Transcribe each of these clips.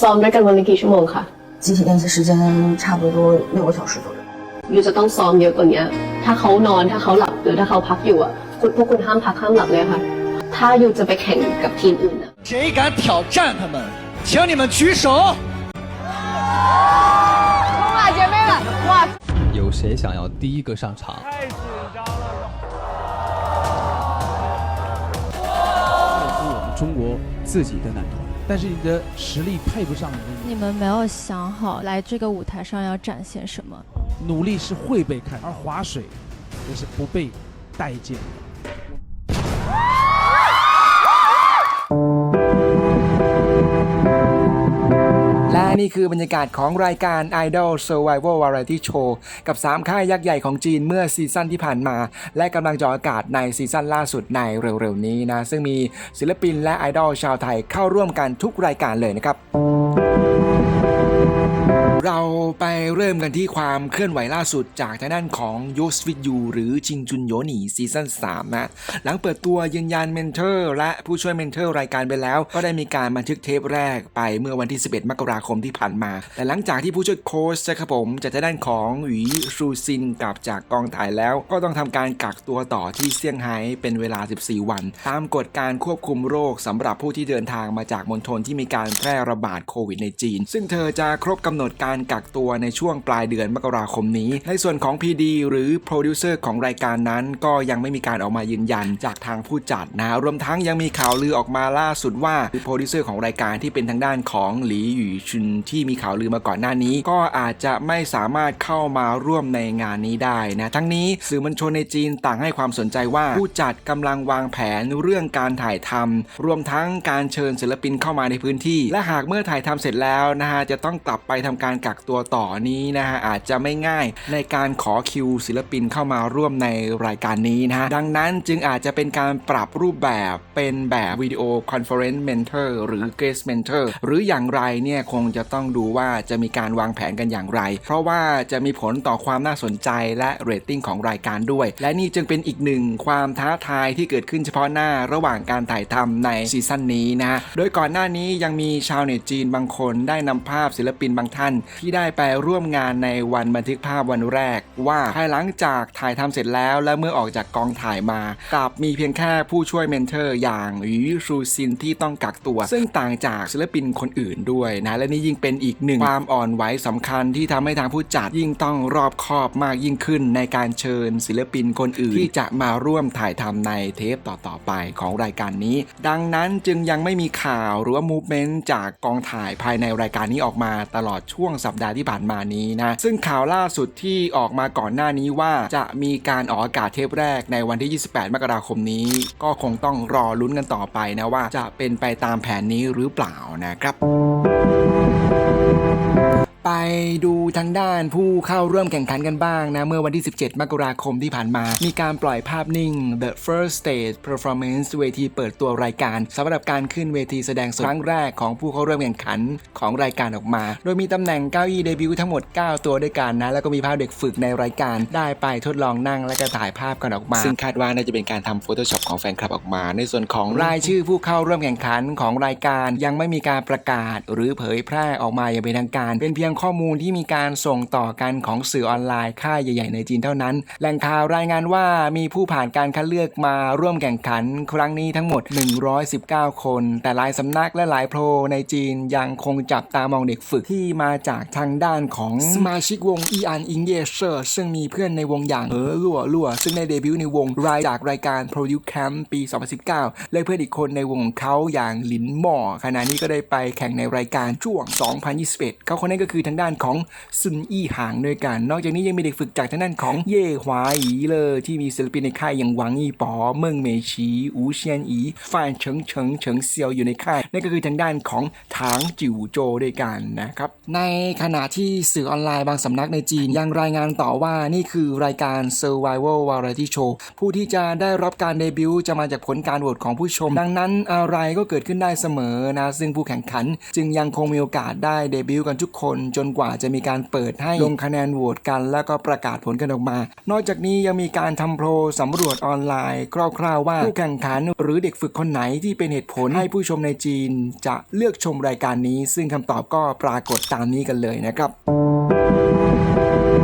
ซ้อมด้วยกันวันละกี่ชั่วโมงคะ 集体练习时间差不多六个小时左右。 ยูจะต้องซ้อมเยอะกว่านี้ถ้าเขานอนถ้าเขาหลับหรือถ้าเขาพักอยู่อ่ะคุณพวกคุณห้ามพักห้ามหลับเลยค่ะ ถ้ายูจะไปแข่งกับทีมอื่นอ่ะ 谁敢挑战他们，请你们举手。有谁想要第一个上场？是我们中国自己的男团， 但是你的实力配不上你你们没有想好来这个舞台上要展现什么？努力是会被看，而划水也是不被待见的。 นี่คือบรรยากาศของรายการ Idol Survival Variety Show กับ 3 ค่ายยักษ์ใหญ่ของจีนเมื่อซีซั่นที่ผ่านมา และกำลังจะออกอากาศในซีซั่นล่าสุดในเร็วๆนี้นะ ซึ่งมีศิลปินและไอดอลชาวไทยเข้าร่วมกันทุกรายการเลยนะครับ เราไปเริ่มกันที่ความเคลื่อนไหวล่าสุดจากทางด้านของ y o s w i t You หรือจิงจุนโยหนีซีซั่น3นะหลังเปิดตัวยืนยันเมนเทอร์และผู้ช่วยเมนเทอร์รายการไปแล้ว ก็ได้มีการบันทึกเทปแรกไปเมื่อวันที่ 11 มกราคมที่ผ่านมา แต่หลังจากที่ผู้ช่วยโค้ชนะครับผมจากทางด้านของหวีชูซินกลับจากกองถ่ายแล้ว ก็ต้องทำการกักตัวต่อที่เซี่ยงไฮ้เป็นเวลา 14 วัน ตามกฎการควบคุมโรคสำหรับผู้ที่เดินทางมาจากมณฑลที่มีการแพร่ระบาดโควิดในจีน ซึ่งเธอจะครบกำหนดการการกักตัวในช่วงปลายเดือนมกราคมนี้ ในส่วนของ PD หรือโปรดิวเซอร์ของรายการนั้น ก็ยังไม่มีการออกมายืนยันจากทางผู้จัดนะรวมทั้งยังมีข่าวลือออกมาล่าสุดว่าโปรดิวเซอร์ของรายการที่เป็นทางด้านของหลีหยู่ชุนที่มีข่าวลือมาก่อนหน้านี้ ก็อาจจะไม่สามารถเข้ามาร่วมในงานนี้ได้นะทั้งนี้สื่อมวลชนในจีนต่างให้ความสนใจว่าผู้จัดกำลังวางแผนเรื่องการถ่ายทำรวมทั้งการเชิญศิลปินเข้ามาในพื้นที่ และหากเมื่อถ่ายทำเสร็จแล้วนะฮะจะต้องกลับไปทำการกักตัวต่อนี้นะฮะอาจจะไม่ง่ายในการขอคิวศิลปินเข้ามาร่วมในรายการนี้นะฮะดังนั้นจึงอาจจะเป็นการปรับรูปแบบเป็นแบบวิดีโอคอนเฟอเรนซ์เมนเทอร์หรือเกสเมนเทอร์หรืออย่างไรเนี่ยคงจะต้องดูว่าจะมีการวางแผนกันอย่างไร เพราะว่าจะมีผลต่อความน่าสนใจและเรตติ้งของรายการด้วย และนี่จึงเป็นอีกหนึ่งความท้าทายที่เกิดขึ้นเฉพาะหน้าระหว่างการถ่ายทำในซีซั่นนี้นะ โดยก่อนหน้านี้ยังมีชาวเน็ตจีนบางคนได้นำภาพศิลปินบางท่านที่ได้ไปร่วมงานในวันบันทึกภาพวันแรก ว่าภายหลังจากถ่ายทำเสร็จแล้ว และเมื่อออกจากกองถ่ายมากลับมีเพียงแค่ผู้ช่วยเมนเทอร์อย่างยีชูซินที่ต้องกักตัว ซึ่งต่างจากศิลปินคนอื่นด้วยนะและนี่ยิ่งเป็นอีกหนึ่งความอ่อนไหวสำคัญที่ทำให้ทางผู้จัดยิ่งต้องรอบคอบมากยิ่งขึ้นในการเชิญศิลปินคนอื่น ที่จะมาร่วมถ่ายทำในเทปต่อๆไปของรายการนี้ ดังนั้นจึงยังไม่มีข่าวหรือว่ามูฟเมนต์จากกองถ่ายภายในรายการนี้ออกมาตลอดช่วงสัปดาห์ที่ผ่านมานี้นะ ซึ่งข่าวล่าสุดที่ออกมาก่อนหน้านี้ว่าจะมีการออกอากาศเทปแรกในวันที่ 28 มกราคมนี้ ก็คงต้องรอลุ้นกันต่อไปนะว่าจะเป็นไปตามแผนนี้หรือเปล่านะครับ ไปดูทางด้านผู้เข้าร่วมแข่งขันกันบ้างนะ เมื่อวันที่ 17 มกราคมที่ผ่านมา มีการปล่อยภาพนิ่ง The First Stage Performance เวทีเปิดตัวรายการสำหรับการขึ้นเวทีแสดงสดครั้งแรกของผู้เข้าร่วมแข่งขันของรายการออกมา โดยมีตำแหน่งเก้าอี้เดบิวต์ทั้งหมด 9 ตัวด้วยกันนะ แล้วก็มีภาพเด็กฝึกในรายการ ได้ไปทดลองนั่งและก็ถ่ายภาพกันออกมา ซึ่งคาดว่าน่าจะเป็นการทำ Photoshop ของแฟนคลับออกมา ในส่วนของรายชื่อผู้เข้าร่วมแข่งขันของรายการ ยังไม่มีการประกาศ หรือเผยแพร่ออกมาอย่างเป็นทางการ เป็นเพียงข้อมูลที่มีการส่งต่อกันของสื่อออนไลน์ค่ายใหญ่ ๆ ในจีนเท่านั้น แหล่งข่าวรายงานว่ามีผู้ผ่านการคัดเลือกมาร่วมแข่งขันครั้งนี้ทั้งหมด 119 คน แต่หลายสำนักและหลายโพลในจีนยังคงจับตามองเด็กฝึกที่มาจากทางด้านของสมาชิกวงอีอันอิงเยเชอร์ซึ่งมีเพื่อนในวงอย่างเออลั่วลั่วซึ่งได้เดบิวต์ในวงรายจากรายการ Produce Camp ปี 2019 และเพื่อนอีกคนในวงของเขาอย่างหลินหม่อขณะนี้ก็ได้ไปแข่งในรายการช่วง 2021 เขาคนนั้นก็คือทางด้านของซุนอี้หางด้วยกัน นอกจากนี้ยังมีเด็กฝึกจากทางด้านของเย่หวาอีเลอที่มีศิลปินในค่ายอย่างหวังอีป๋อเมิงเมชีอูเซียนอีฟานเฉิงเฉิงเฉิงเซียวอยู่ในค่ายนั่นก็คือทางด้านของถางจิ๋วโจด้วยกันนะครับในขณะที่สื่อออนไลน์บางสำนักในจีนยังรายงานต่อว่านี่คือรายการ Survival Variety Show ผู้ที่จะได้รับการเดบิวต์จะมาจากผลการโหวตของผู้ชม ดังนั้นอะไรก็เกิดขึ้นได้เสมอนะ ซึ่งผู้แข่งขัน จึงยังคงมีโอกาสได้เดบิวต์กันทุกคนจนกว่าจะมีการเปิดให้ลงคะแนนโหวตกัน แล้วก็ประกาศผลกันออกมา นอกจากนี้ยังมีการทำโพลสำรวจออนไลน์ คร่าวๆว่าผู้แข่งขันหรือเด็กฝึกคนไหนที่เป็นเหตุผลให้ผู้ชมในจีน จะเลือกชมรายการนี้ ซึ่งคำตอบก็ปรากฏตามนี้กันเลยนะครับ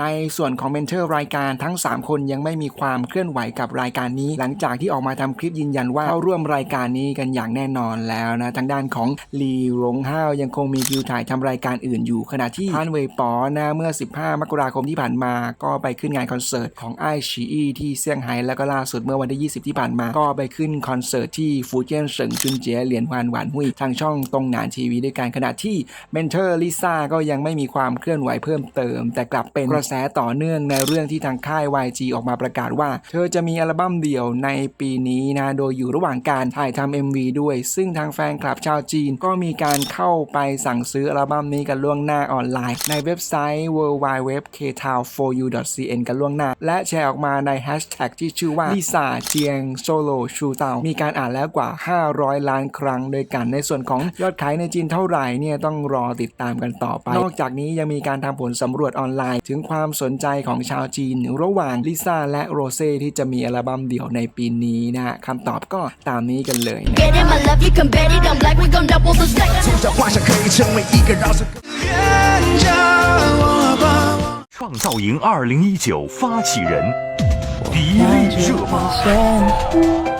ในส่วนของเมนเทอร์รายการทั้ง 3 คนยังไม่มีความเคลื่อนไหวกับรายการนี้ หลังจากที่ออกมาทำคลิปยืนยันว่าเข้าร่วมรายการนี้กันอย่างแน่นอนแล้วนะทางด้านของลีหลงห้าวยังคงมีคิวถ่ายทำรายการอื่นอยู่ ขณะที่พานเวยปอนะเมื่อ 15 มกราคมที่ผ่านมา ก็ไปขึ้นงานคอนเสิร์ตของไอชีอีที่เซี่ยงไฮ้แล้วก็ล่าสุดเมื่อวันที่ 20 ที่ผ่านมา ก็ไปขึ้นคอนเสิร์ตที่ฟูเจียนเฉิงจุนเจียเหรียญหวานหวานหุยทางช่องตรงหนานทีวีด้วยกันขณะที่เมนเทอร์ลิซ่าก็ยังไม่มีความเคลื่อนไหวเพิ่มเติม แต่กลับเป็นกระแสต่อเนื่องในเรื่องที่ทางค่าย YG ออกมาประกาศว่า เธอจะมีอัลบั้มเดี่ยวในปีนี้นะ โดยอยู่ระหว่างการถ่ายทำ MV ด้วย ซึ่งทางแฟนคลับชาวจีนก็มีการเข้าไปสั่งซื้ออัลบั้มนี้กันล่วงหน้าออนไลน์ ในเว็บไซต์ w w w k t o w f o r u c n กันล่วงหน้า และแชร์ออกมาในแฮชแท็กที่ชื่อว่าลิซ่าเจียงโซโลชูเตามีการอ่านแล้วกว่า 500 ล้านครั้งโดยกันในส่วนของยอดขายในจีนเท่าไหร่เนี่ยต้องรอติดตามกันต่อไป นอกจากนี้ยังมีการทำผลสำรวจออนไลน์ ถึงควสนใจของชาวจีน ระหว่างลิซ่าและโรเซ่ที่จะมีอัลบั้มเดี่ยวในปีนี้นะฮะคำตอบก็ตามนี้กันเลยนะ Get it, my love, you can bet it. I'm black, we gon' double the stack. 这幻想可以成为一个饶舌歌。创造营二零一九发起人，迪丽热巴。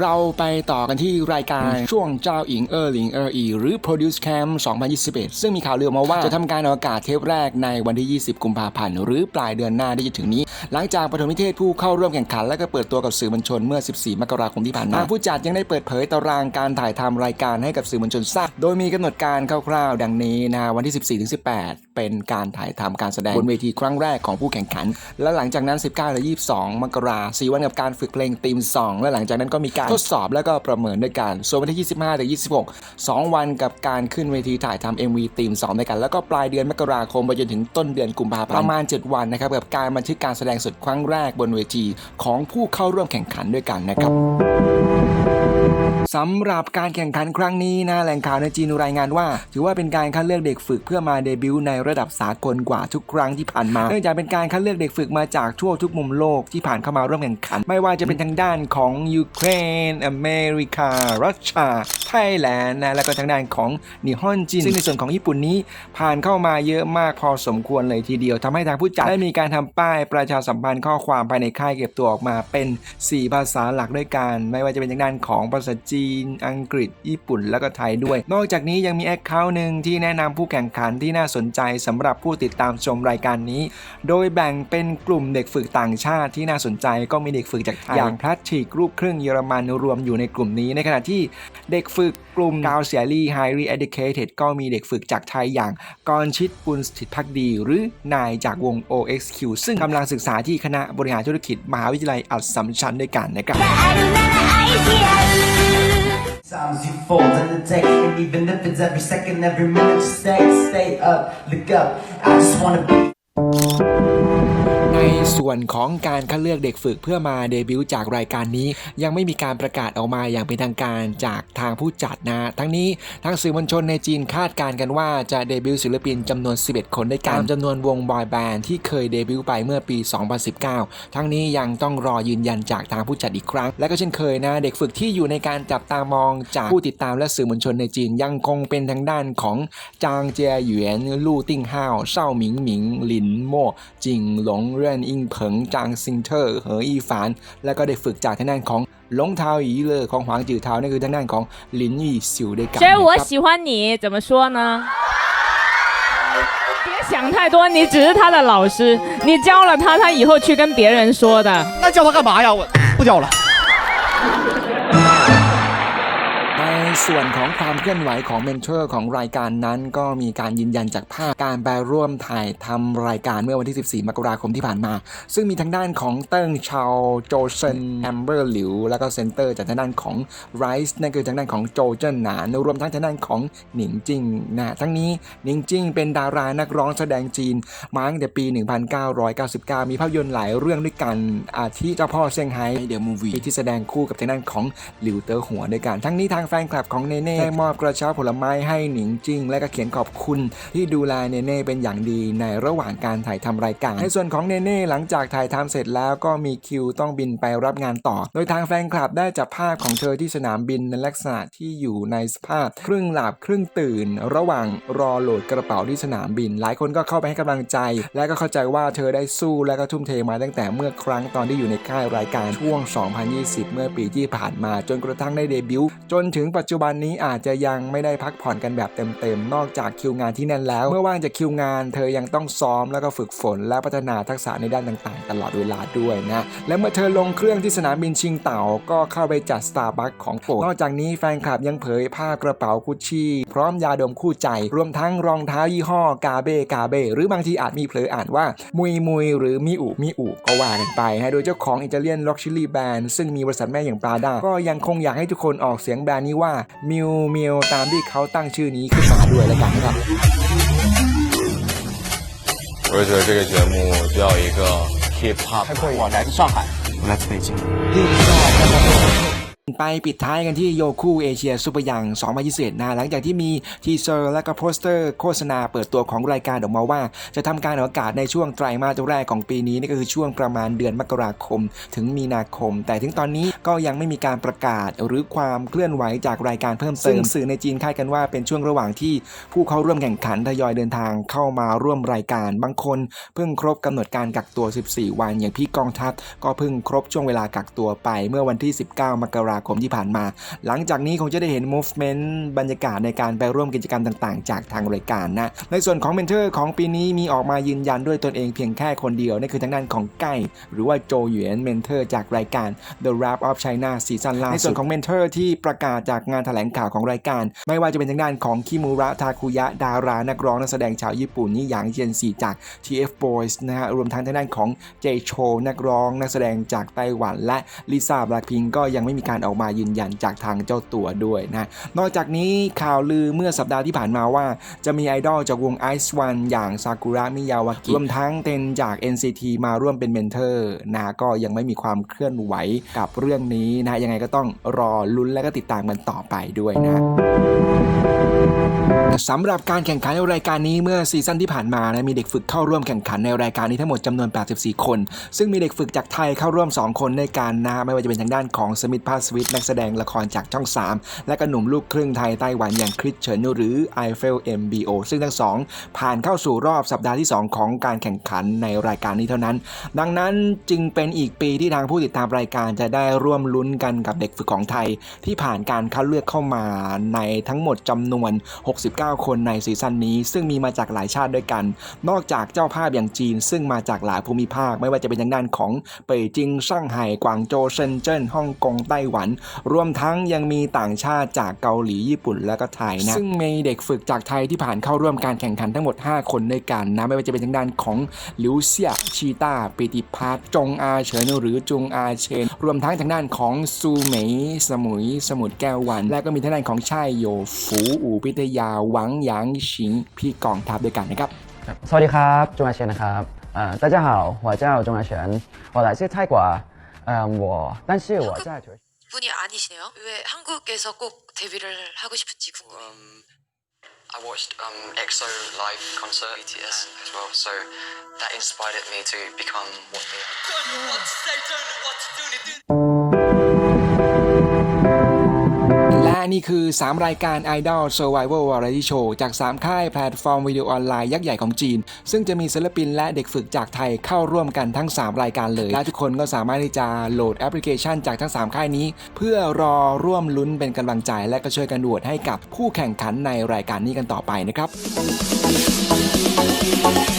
เราไปต่อกันที่รายการช่วงเจ้าอิงเออร์ลิงเออร์อีหรือ Produce Camp 2021 ซึ่งมีข่าวลือมาว่าจะทำการออกอากาศเทปแรกในวันที่ 20 กุมภาพันธ์หรือปลายเดือนหน้าที่จะถึงนี้ หลังจากปฐมนิเทศผู้เข้าร่วมแข่งขัน และก็เปิดตัวกับสื่อมวลชนเมื่อ 14 มกราคมที่ผ่านมาทางผู้จัดยังได้เปิดเผยตารางการถ่ายทำรายการให้กับสื่อมวลชนทราบโดยมีกำหนดการคร่าวๆ ดังนี้นะวันที่ 14-18 เป็นการถ่ายทำการแสดงบนเวทีครั้งแรกของผู้แข่งขัน และหลังจากนั้น 19และ22 มกราคม4วันกับการฝึกเพลงทีมซองและหลังจากนั้นก็มีการทดสอบแล้วก็ประเมินด้วยกัน ส่วนวันที่ 25ถึง26 2 วันกับการขึ้นเวทีถ่ายทำ MV ทีมสองด้วยกัน แล้วก็ปลายเดือนมกราคมไปจนถึงต้นเดือนกุมภาพันธ์ประมาณ 7 วันนะครับกับการบันทึกการแสดงสดครั้งแรกบนเวทีของผู้เข้าร่วมแข่งขันด้วยกันนะครับ สำหรับการแข่งขันครั้งนี้นะแหล่งข่าวในจีนรายงานว่า ถือว่าเป็นการคัดเลือกเด็กฝึกเพื่อมาเดบิวต์ในระดับสากลกว่าทุกครั้งที่ผ่านมา เนื่องจากเป็นการคัดเลือกเด็กฝึกมาจากทั่วทุกมุมโลกที่ผ่านเข้ามาร่วมแข่งขัน ไม่ว่าจะเป็นทางด้านของยูเครน อเมริการัสเซียไทยแลนด์นะแล้วก็ทางด้านของนิฮอนจินซึ่งในส่วนของญี่ปุ่นนี้ผ่านเข้ามาเยอะมากพอสมควรเลยทีเดียวทำให้ทางผู้จัดได้มีการทำป้ายประชาสัมพันธ์ข้อความภายในค่ายเก็บตัวออกมาเป็น 4 ภาษาหลักด้วยกัน ไม่ว่าจะเป็นทางด้านของภาษาจีนอังกฤษ ญี่ปุ่น แล้วก็ไทยด้วย นอกจากนี้ยังมีแอคเคาท์หนึ่งที่แนะนำผู้แข่งขันที่น่าสนใจสำหรับผู้ติดตามชมรายการนี้ โดยแบ่งเป็นกลุ่มเด็กฝึกต่างชาติที่น่าสนใจก็มีเด็กฝึกจากไทยอย่างพลัสติกรูปครึ่งเยอรมันรวมอยู่ในกลุ่มนี้ในขณะที่เด็กฝึกกลุ่มกาวเซียรี่ไฮรีเอดิเคเต็ดก็มีเด็กฝึกจากไทยอย่างกรชิตปุณสถิตพักดี หรือนายจากวง OXQ ซึ่งกำลังศึกษาที่คณะบริหารธุรกิจมหาวิทยาลัยอัสสัมชัญด้วยกันนะครับ Sometimes you fold under take, and even if it's every second, every minute, stay, stay up, look up. I just wanna be. ส่วนของการคัดเลือกเด็กฝึกเพื่อมาเดบิวต์จากรายการนี้ ยังไม่มีการประกาศออกมาอย่างเป็นทางการจากทางผู้จัดนะ ทั้งนี้ทางสื่อมวลชนในจีนคาดการณ์กันว่าจะเดบิวต์ศิลปินจำนวน 11 คนด้วยกันตามจำนวนวงบอยแบนด์ที่เคยเดบิวต์ไปเมื่อปี 2019 ทั้งนี้ยังต้องรอยืนยันจากทางผู้จัดอีกครั้ง และก็เช่นเคยนะ เด็กฝึกที่อยู่ในการจับตามองจากผู้ติดตามและสื่อมวลชนในจีนยังคงเป็นทางด้านของจางเจียหยวนลู่ติ้งห้าวเช่าหมิงหมิงหลินโม่จิงหลงเรื่อนอิเผิงจางซิงเทอร์เหออีฟาน แล้วก็ได้ฝึกจากทางด้านของหลงเทาอีเลอของหวางจือเทานั่นคือทางด้านของหลินยี่ซิวด้วยกัน 其实我 นะครับ 喜欢你，怎么说呢？别想太多，你只是他的老师，你教了他，他以后去跟别人说的。那叫他干嘛呀？我不教了。 ส่วนของความเคลื่อนไหวของเมนเทอร์ของรายการนั้น ก็มีการยืนยันจากภาพการไปร่วมถ่ายทำรายการเมื่อวันที่ 14 มกราคมที่ผ่านมา ซึ่งมีทางด้านของเติ้งชาวโจเซนแอมเบอร์หลิว แล้วก็เซนเตอร์จากทางด้านของไรซ์นั่นคือทางด้านของโจเจิ้นหนานรวมทั้งทางด้านของหนิงจิ้งนะทั้งนี้หนิงจิ้งเป็นดารานักร้องแสดงจีนมาตั้งแต่ปี 1999 มีภาพยนตร์หลายเรื่องด้วยกันอาทิเจ้าพ่อเซี่ยงไฮ้เดอะมูวี่ที่แสดงคู่กับทางด้านของหลิวเตอร์หัวด้วยกัน ทั้งนี้ทางแฟนคลับของเนเน่ได้มอบกระเช้าผลไม้ให้หนิงจิงและก็เขียนขอบคุณที่ดูแลเนเน่เป็นอย่างดีในระหว่างการถ่ายทำรายการ ในส่วนของเนเน่หลังจากถ่ายทำเสร็จแล้วก็มีคิวต้องบินไปรับงานต่อ โดยทางแฟนคลับได้จับภาพของเธอที่สนามบินในลักษณะที่อยู่ในสภาพ ครึ่งหลับครึ่งตื่น ระหว่างรอโหลดกระเป๋าที่สนามบิน หลายคนก็เข้าไปให้กำลังใจ และก็เข้าใจว่าเธอได้สู้และก็ทุ่มเทมาตั้งแต่เมื่อครั้งตอนที่อยู่ในค่ายรายการช่วง 2020 เมื่อปีที่ผ่านมาจนกระทั่งได้เดบิวต์จนถึงปัจจุุบันนี้อาจจะยังไม่ได้พักผ่อนกันแบบเต็มๆ นอกจากคิวงานที่แน่นแล้ว เมื่อว่างจากคิวงาน เธอยังต้องซ้อมแล้วก็ฝึกฝน และพัฒนาทักษะในด้านต่างๆ ตลอดเวลาด้วยนะ และเมื่อเธอลงเครื่องที่สนามบินชิงเต่า ก็เข้าไปจัดสตาร์บัคของโปรดนอกจากนี้แฟนคลับยังเผยภาพกระเป๋ากุชชี่พร้อมยาดมคู่ใจ รวมทั้งรองเท้ายี่ห้อกาเบกาเบหรือบางทีอาจมีเผลออ่านว่ามุยมุยหรือมิอุมิอุก็ว่ากันไปฮะโดยเจ้าของอิตาเลียนล็อกชิลี่แบรนด์ซึ่งมีบริษัทแม่อย่างปราดาก็ยังคงอยากให้ทุกคนออกเสียงแบรนด์นี้ว่ามิวมิวตามที่เขาตั้งชื่อนี้ขึ้นมาด้วยแล้วกันนะครับ 我是觉得这个节目需要一个 hip hop。我来自上海，我来自北京。 ไปปิดท้ายกันที่โยคูเอเชียซูเปอร์ยัง2021นะหลังจากที่มีทีเซอร์และก็โปสเตอร์โฆษณาเปิดตัวของรายการออกมาว่า จะทำการออกอากาศในช่วงไตรมาสแรกของปีนี้นี่ก็คือช่วงประมาณเดือนมกราคม ถึงมีนาคม แต่ถึงตอนนี้ก็ยังไม่มีการประกาศหรือความเคลื่อนไหวจากรายการเพิ่มเติมสื่อในจีนคาดกันว่าเป็นช่วงระหว่างที่ผู้เข้าร่วมแข่งขันทยอยเดินทางเข้ามาร่วมรายการบางคนเพิ่งครบกำหนดการกักตัว 14 วัน อย่างพี่กองทัพก็เพิ่งครบช่วงเวลากักตัวไปเมื่อวันที่ 19 มกราคมที่ผ่านมา หลังจากนี้คงจะได้เห็น movement บรรยากาศในการไปร่วมกิจกรรมต่างๆ จากทางรายการนะ ในส่วนของเมนเทอร์ของปีนี้มีออกมายืนยันด้วยตนเองเพียงแค่คนเดียวนั่นคือทางด้านของไก้หรือว่าโจหยวนเมนเทอร์จากรายการ The Rap of China ซีซั่นล่าสุดในส่วนของเมนเทอร์ที่ประกาศจากงานแถลงข่าวของรายการ ไม่ว่าจะเป็นทางด้านของคิมูระทาคุยะดารานักร้องนักแสดงชาวญี่ปุ่นนี่อย่างเจนซีจาก TF Boys นะฮะรวมทั้งทางด้านของเจโชนักร้องนักแสดงจากไต้หวัน และลิซ่าแบล็คพิงก็ยังไม่มีการออกมายืนยันจากทางเจ้าตัวด้วยนะนอกจากนี้ข่าวลือเมื่อสัปดาห์ที่ผ่านมาว่า จะมีไอดอลจากวง Ice One อย่างซากุระมิยาวากิรวมทั้งเทนจาก NCT มาร่วมเป็นเมนเทอร์นะก็ยังไม่มีความเคลื่อนไหวกับเรื่องนี้นะยังไงก็ต้องรอลุ้นและก็ติดตามกันต่อไปด้วยนะสำหรับการแข่งขันในรายการนี้เมื่อซีซั่นที่ผ่านมานะมีเด็กฝึกเข้าร่วมแข่งขันในรายการนี้ทั้งหมดจำนวน 84 คน ซึ่งมีเด็กฝึกจากไทยเข้าร่วม 2 คนในการนะไม่ว่าจะเป็นทางด้านของสมิธพาสวิทนักแสดงละครจากช่อง 3 และก็หนุ่มลูกครึ่งไทยไต้หวันอย่างคริสเฉินหรือ i f e l MBO ซึ่งทั้งสองผ่านเข้าสู่รอบสัปดาห์ที่ 2 ของการแข่งขันในรายการนี้เท่านั้น ดังนั้นจึงเป็นอีกปีที่ทางผู้ติดตามรายการจะได้ร่วมลุ้นกันกับเด็กฝึกของไทย ที่ผ่านการคัดเลือกเข้ามาในทั้งหมดจำนวน 69 คนในซีซั่นนี้ ซึ่งมีมาจากหลายชาติด้วยกัน นอกจากเจ้าภาพอย่างจีน ซึ่งมาจากหลายภูมิภาคไม่ว่าจะเป็นทางด้านของเป่ยจิง ช่างไห่กวางโจวเซินเจิ้นฮ่องกงไต้หวันรวมทั้งยังมีต่างชาติจากเกาหลีญี่ปุ่นและก็ไทยนะซึ่งมีเด็กฝึกจากไทยที่ผ่านเข้าร่วมการแข่งขันทั้งหมด 5 คนในการนะไม่ว่าจะเป็นทางด้านของลิวเซียชีตาปิติพัฒจงอาเฉินหรือจงอาเชน รวมทั้งทางด้านของซูเมยสมุย สมุดแก้ววัน และก็มีทางด้านของชายโยฟูอูพิทยาหวังหยางชิง พี่กองทัพด้วยกันนะครับ สวัสดีครับจงอาเชนนะครับอ่า大家好我叫จงอน我来自泰国嗯我但是我在 분이 아니시네요. 왜 한국에서 꼭 데뷔를 하고 싶은지 궁금해요. I watched um, EXO live concert BTS as well, so that inspired me to become what they are. นี่คือ 3 รายการ Idol Survival Variety Show จาก 3 ค่ายแพลตฟอร์มวิดีโอออนไลน์ยักษ์ใหญ่ของจีน ซึ่งจะมีศิลปินและเด็กฝึกจากไทยเข้าร่วมกันทั้ง 3 รายการเลย และทุกคนก็สามารถที่จะโหลดแอปพลิเคชันจากทั้ง 3 ค่ายนี้ เพื่อรอร่วมลุ้นเป็นกำลังใจ และก็ช่วยกันโหวตให้กับผู้แข่งขันในรายการนี้กันต่อไปนะครับ